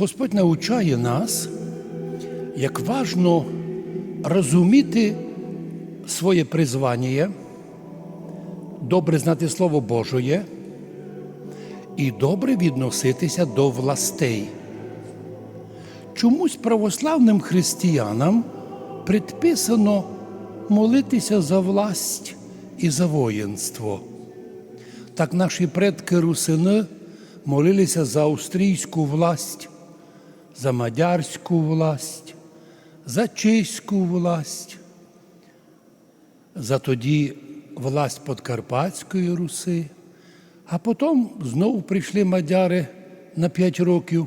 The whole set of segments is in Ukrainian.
Господь навчає нас, як важно розуміти своє призвання, добре знати Слово Божоє і добре відноситися до властей. Чомусь православним християнам предписано молитися за власть і за воїнство. Так наші предки русини молилися за австрійську власть, за мадярську власть, за чеську власть, за тоді власть Подкарпатської Руси, а потім знову прийшли мадяри на п'ять років,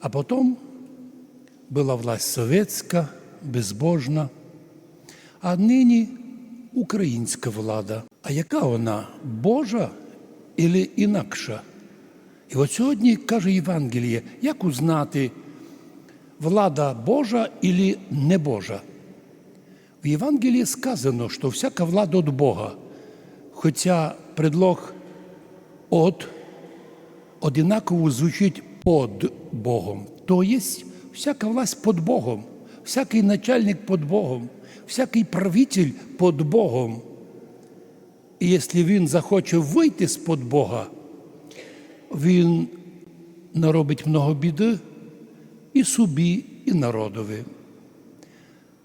а потім була власть совєтська, безбожна, а нині українська влада. А яка вона Божа і інакша? І от сьогодні каже Євангеліє, як узнати, влада Божа і не Божа? В Євангелії сказано, що всяка влада від Бога, хоча предлог от одинаково звучить под Богом. То є всяка власть под Богом, всякий начальник под Богом, всякий правитель под Богом. І якщо він захоче вийти з-под Бога, він наробить много біди і собі, і народові.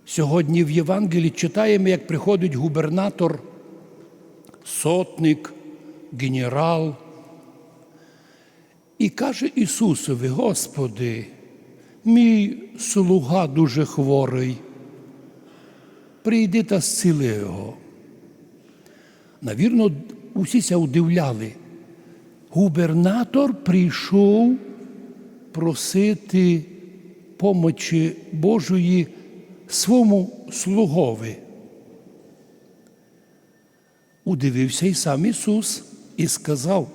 Сьогодні в Євангелії читаємо, як приходить губернатор, сотник, генерал. І каже Ісусові, Господи, мій слуга дуже хворий, прийди та зціли його. Навірно, усі ся удивляли. Губернатор прийшов просити помочі Божої своєму слугові. Удивився і сам Ісус і сказав,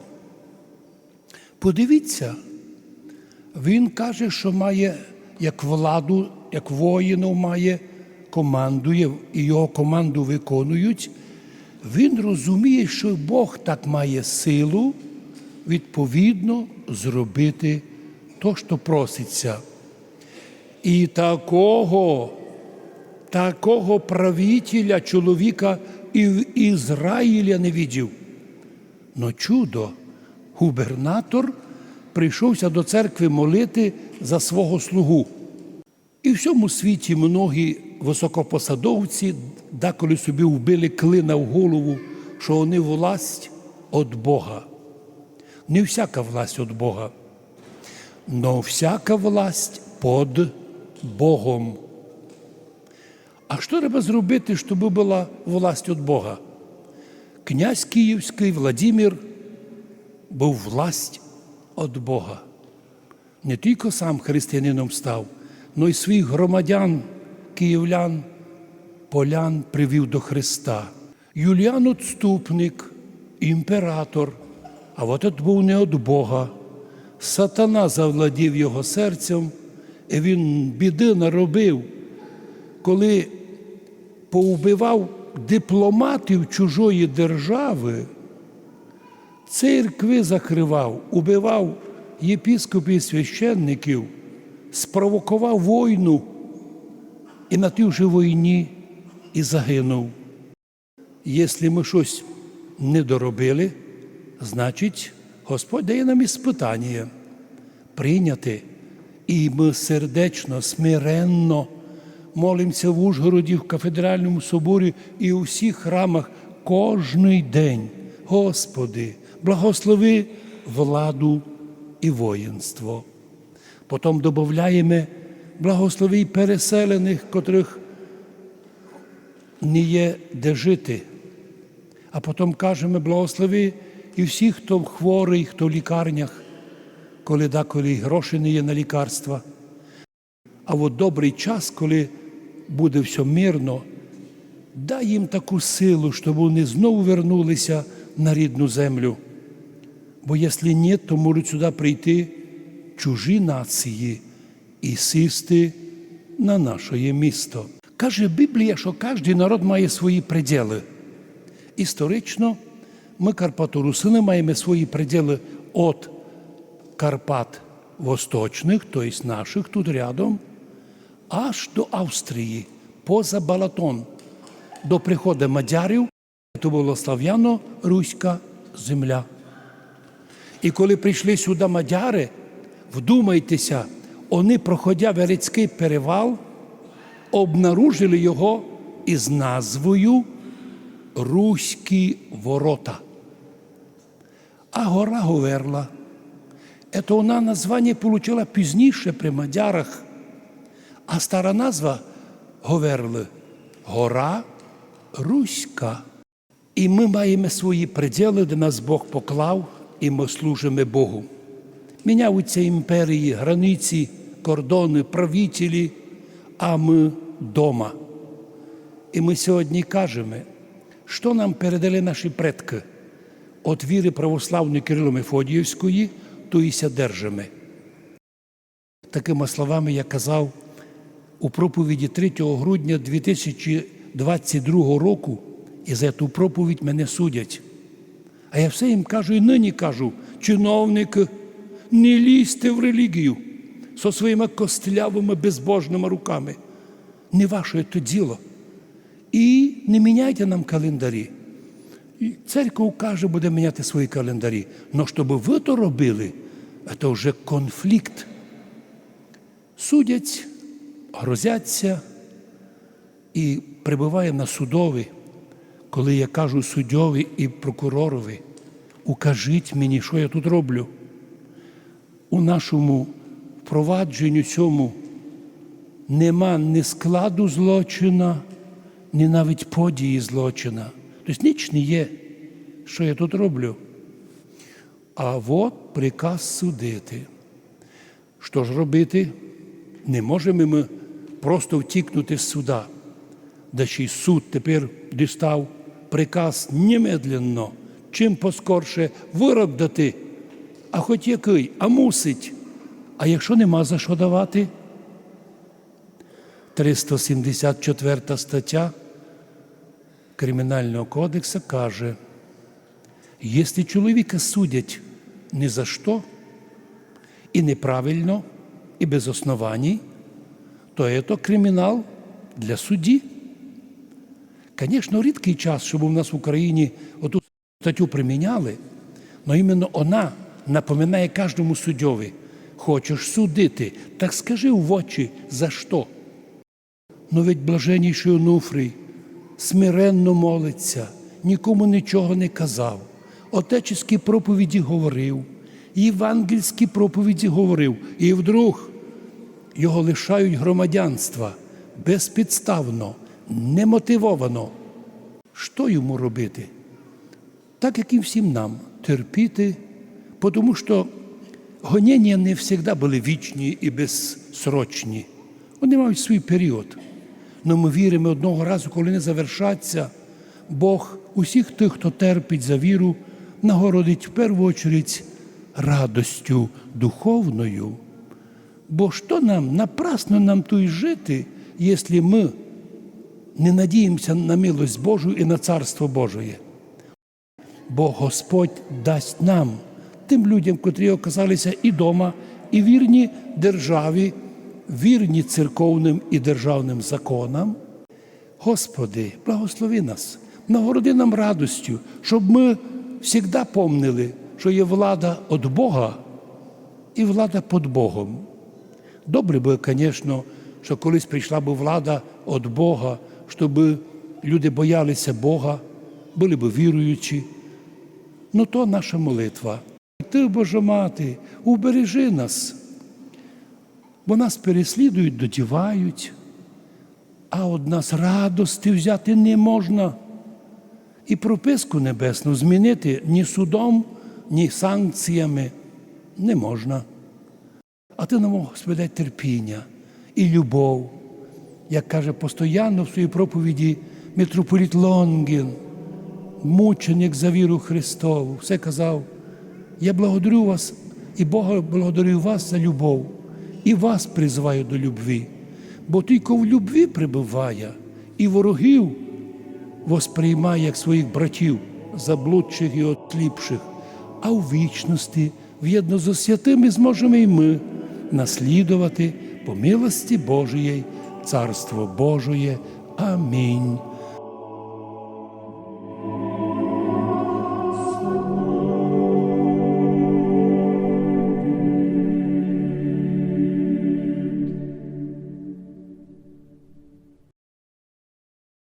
подивіться, Він каже, що має як владу, як воїнів має, командує, і його команду виконують. Він розуміє, що Бог так має силу відповідно зробити то, що проситься. І такого, такого правителя чоловіка і в Ізраїля не видів. Но чудо, губернатор прийшовся до церкви молити за свого слугу. І в всьому світі многі високопосадовці деколи собі вбили клина в голову, що вони власть від Бога. Не всяка власть від Бога, но всяка власть під Богом. А що треба зробити, щоб була власть від Бога? Князь Київський Владимир був власть від Бога. Не тільки сам християнином став, но й своїх громадян, київлян, полян привів до Христа. Юліан Отступник, імператор, а от от був не від Бога. Сатана завладів його серцем, і він біди наробив, коли поубивав дипломатів чужої держави, церкви закривав, убивав єпіскопів і священників, спровокував війну і на тій же війні і загинув. Якщо ми щось не доробили, значить Господь дає нам іспитання прийняти. І ми сердечно, смиренно молимося в Ужгороді, в кафедральному соборі і у всіх храмах кожний день. Господи, благослови владу і воїнство. Потім додаємо благослови переселених, котрих не є де жити. А потім кажемо благослови і всіх, хто хворий, хто в лікарнях, коли деколи гроші не є на лікарства. А от добрий час, коли буде все мирно, дай їм таку силу, щоб вони знову вернулися на рідну землю. Бо якщо ні, то можуть сюди прийти чужі нації і сісти на наше місто. Каже Біблія, що кожен народ має свої приділи. Історично ми, Карпаторусини, маємо свої приділи від Карпат восточних, тобто наших тут рядом, аж до Австрії, поза Балатон, до приходу мадярів, то була слав'яно-руська земля. І коли прийшли сюди мадяри, вдумайтеся, вони, проходя Верецький перевал, обнаружили його із назвою Руські ворота. А гора Говерла. Это вона названня отримала пізніше при мадярах. А стара назва Говерли Гора Руська. І ми маємо свої приділи, де нас Бог поклав, і ми служимо Богу. Міняються імперії, границі, кордони, правителі, а ми дома. І ми сьогодні кажемо, що нам передали наші предки від віри православної Кирило Мефодіївської, то і ся держимо. Такими словами я казав у проповіді 3 грудня 2022 року, і за ту проповідь мене судять. А я все їм кажу і нині кажу, чиновники, не лізьте в релігію зі своїми костлявими безбожними руками. Не ваше то діло. І не міняйте нам календарі. І церква каже, буде міняти свої календарі. Но щоб ви то робили, це вже конфлікт. Судять, грозяться і прибуває на судові, коли я кажу суддьові і прокуророві, укажіть мені, що я тут роблю. У нашому впровадженню цьому нема ні складу злочина, ні навіть події злочина. Тобто ніч не є, що я тут роблю. А от приказ судити. Що ж робити? Не можемо ми просто втікнути з суда. Да ще й суд тепер дістав приказ немедленно, чим поскорше вирок дати, а хоч який, а мусить. А якщо нема за що давати? 374 стаття Кримінального кодексу каже, якщо чоловіка судять ні за що, і неправильно, і без оснований, то це кримінал для судді. Звісно, рідкий час, щоб у нас в Україні оту статтю приміняли, але іменно вона напоминає кожному суддьові. Хочеш судити, так скажи в очі за що. Ну ведь блаженніший Онуфрій смиренно молиться, нікому нічого не казав, отечеські проповіді говорив, євангельські проповіді говорив, і вдруг його лишають громадянства безпідставно, немотивовано. Що йому робити? Так як і всім нам терпіти, тому що гонення не завжди були вічні і безсрочні. Вони мають свій період. Но ми віримо одного разу, коли не завершаться, Бог усіх тих, хто терпить за віру, нагородить в першу чергу радостю духовною. Бо що нам, напрасно нам тут жити, якщо ми не надіємося на милость Божу і на Царство Божє? Бо Господь дасть нам, тим людям, котрі оказалися і дома, і вірні державі, вірні церковним і державним законам. Господи, благослови нас, нагороди нам радостю, щоб ми завжди помнили, що є влада від Бога і влада під Богом. Добре би, звісно, що колись прийшла б влада від Бога, щоб люди боялися Бога, були б віруючі. Ну то наша молитва. Ти, Божа мати, убережи нас, бо нас переслідують, додівають, а од нас радости взяти не можна. І прописку небесну змінити ні судом, ні санкціями не можна. А ти нам, Господи, терпіння і любов, як каже постоянно в своїй проповіді митрополіт Лонгін, мученик за віру Христову, все казав. Я благодарю вас і Бога благодарю вас за любов, і вас призиваю до любві, бо тільки в любві прибуває і ворогів восприймає як своїх братів, заблудших і отліпших, а у вічності, в'єдно зі святими зможемо і ми наслідувати по милості Божої Царство Божоє. Амінь.